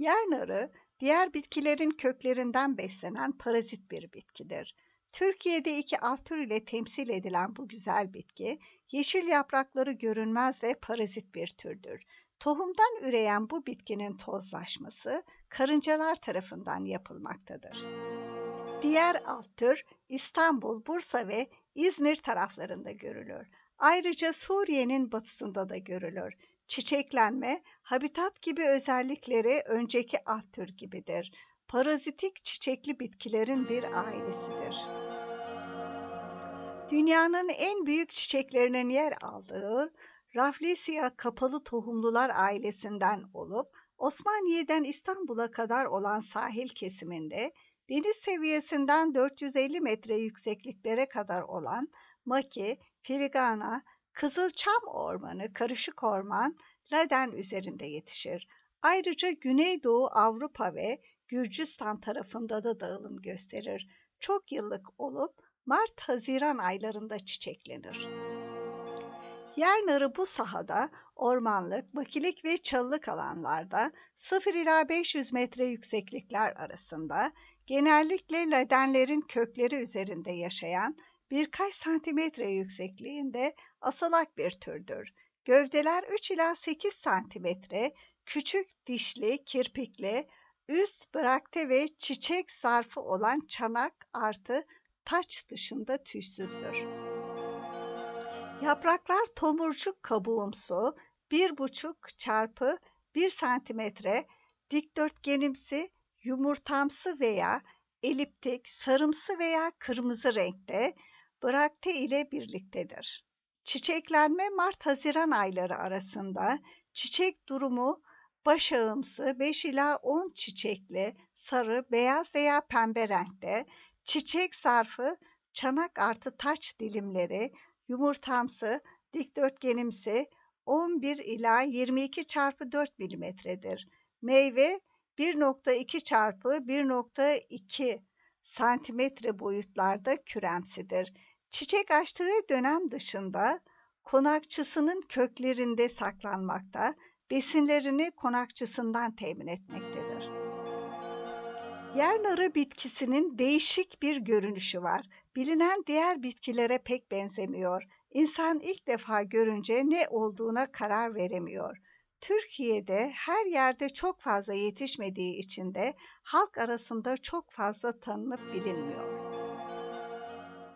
Yer narı, diğer bitkilerin köklerinden beslenen parazit bir bitkidir. Türkiye'de iki alt tür ile temsil edilen bu güzel bitki, yeşil yaprakları görünmez ve parazit bir türdür. Tohumdan üreyen bu bitkinin tozlaşması karıncalar tarafından yapılmaktadır. Diğer alt tür İstanbul, Bursa ve İzmir taraflarında görülür. Ayrıca Suriye'nin batısında da görülür. Çiçeklenme, habitat gibi özellikleri önceki alt tür gibidir. Parazitik çiçekli bitkilerin bir ailesidir. Dünyanın en büyük çiçeklerinin yer aldığı Rafflesia kapalı tohumlular ailesinden olup Osmaniye'den İstanbul'a kadar olan sahil kesiminde deniz seviyesinden 450 metre yüksekliklere kadar olan Maki, Firigana, Kızılçam Ormanı, Karışık Orman, Laden üzerinde yetişir. Ayrıca Güneydoğu Avrupa ve Gürcistan tarafında da dağılım gösterir. Çok yıllık olup Mart-Haziran aylarında çiçeklenir. Yer narı bu sahada ormanlık, makilik ve çalılık alanlarda 0 ila 500 metre yükseklikler arasında genellikle ladenlerin kökleri üzerinde yaşayan birkaç santimetre yüksekliğinde asalak bir türdür. Gövdeler 3 ila 8 santimetre, küçük dişli, kirpikli, üst bırakte ve çiçek zarfı olan çanak artı taç dışında tüysüzdür. Yapraklar tomurcuk kabuğumsu, 1,5 çarpı 1 santimetre dikdörtgenimsi, yumurtamsı veya eliptik, sarımsı veya kırmızı renkte, bırakte ile birliktedir. Çiçeklenme Mart-Haziran ayları arasında, çiçek durumu başağımsı 5 ila 10 çiçekli, sarı, beyaz veya pembe renkte, çiçek zarfı, çanak artı taç dilimleri, yumurtamsı, dikdörtgenimsi 11 ila 22 çarpı 4 milimetredir. Meyve 1.2 çarpı 1.2 santimetre boyutlarda küremsidir. Çiçek açtığı dönem dışında konakçısının köklerinde saklanmakta, besinlerini konakçısından temin etmektedir. Yer narı bitkisinin değişik bir görünüşü var. Bilinen diğer bitkilere pek benzemiyor. İnsan ilk defa görünce ne olduğuna karar veremiyor. Türkiye'de her yerde çok fazla yetişmediği için de halk arasında çok fazla tanınıp bilinmiyor.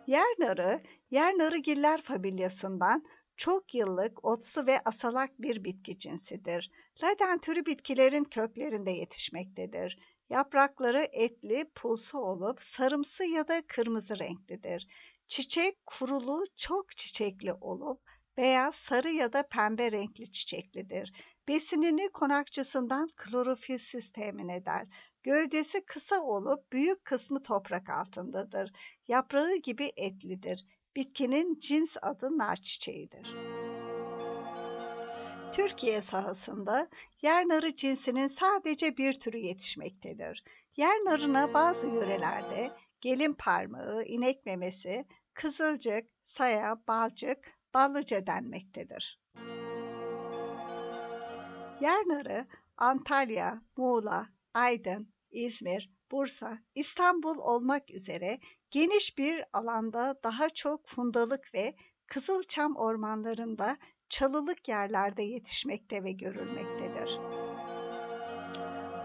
Yer narı, yer narıgiller familyasından çok yıllık otsu ve asalak bir bitki cinsidir. Laden türü bitkilerin köklerinde yetişmektedir. Yaprakları etli, pulsu olup sarımsı ya da kırmızı renklidir. Çiçek kurulu, çok çiçekli olup beyaz, sarı ya da pembe renkli çiçeklidir. Besinini konakçısından klorofilsiz temin eder. Gövdesi kısa olup büyük kısmı toprak altındadır. Yaprağı gibi etlidir. Bitkinin cins adı nar çiçeğidir. Türkiye sahasında yer narı cinsinin sadece bir türü yetişmektedir. Yer narına bazı yörelerde gelin parmağı, inek memesi, kızılcık, saya, balcık, ballıca denmektedir. Yer Antalya, Muğla, Aydın, İzmir, Bursa, İstanbul olmak üzere geniş bir alanda daha çok fundalık ve kızılçam ormanlarında çalılık yerlerde yetişmekte ve görülmektedir.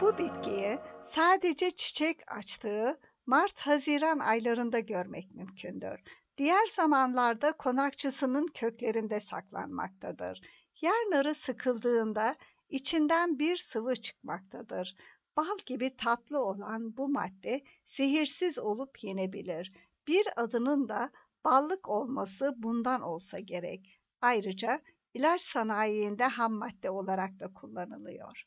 Bu bitkiyi sadece çiçek açtığı Mart-Haziran aylarında görmek mümkündür. Diğer zamanlarda konakçısının köklerinde saklanmaktadır. Yer narı sıkıldığında içinden bir sıvı çıkmaktadır. Bal gibi tatlı olan bu madde zehirsiz olup yenebilir. Bir adının da ballık olması bundan olsa gerek. Ayrıca ilaç sanayinde ham madde olarak da kullanılıyor.